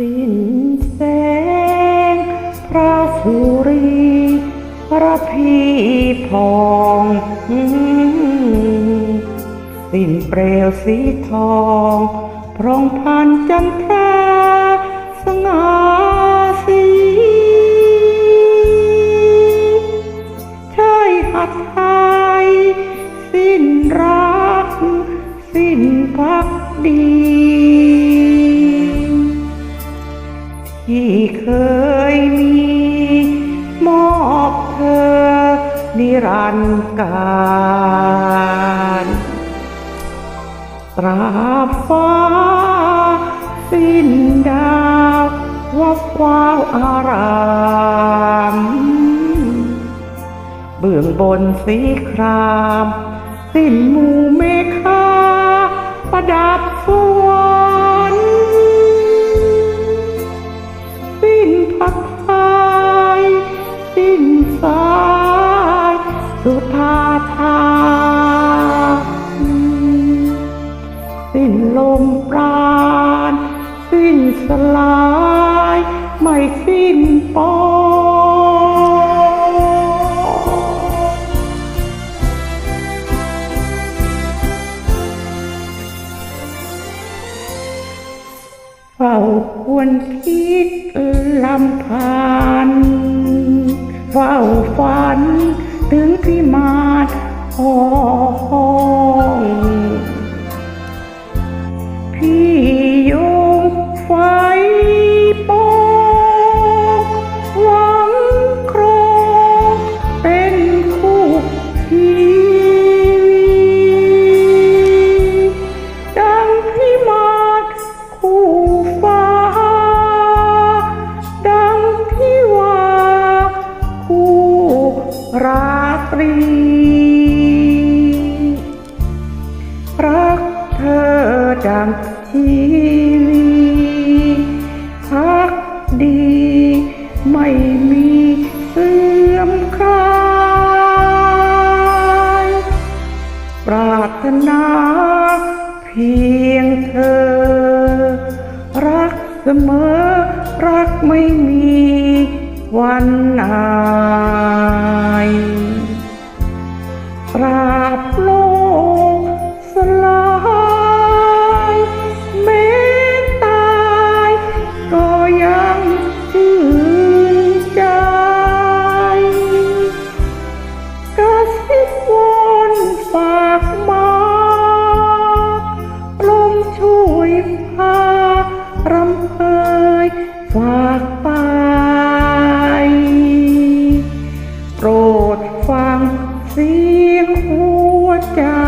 สิ้นแสงพระสุรีพระพีพองสิ้นเปลวสีทองพรองพันจันทราสง่าสีใช่หัดไทยสิ้นรัก สิ้นพักดี ที่เคยมี มอบเธอ นิรันดร์การตราบฟ้า สิ้นดาววับวาวอารามเบื้องบนสีคราม สิ้นหมู่เมฆาประดับส สุธาทาสิ้นลมปราณ สิ้นสลาย ไม่สิ้นปอเฝ้าควรคิดลำพันเฝ้าฝัน ถึงที่มาห้องพี่โยงไฟปองหวังครองเป็นคู่ชีวิตดังพิมานคู่ฟ้า ดังที่ว่าคู่รา ตรี รักเธอดังชีวีพักดีไม่มีเสื่อมคลายปรารถนาเพียงเธอ รักเสมอรักไม่มีวันอา เ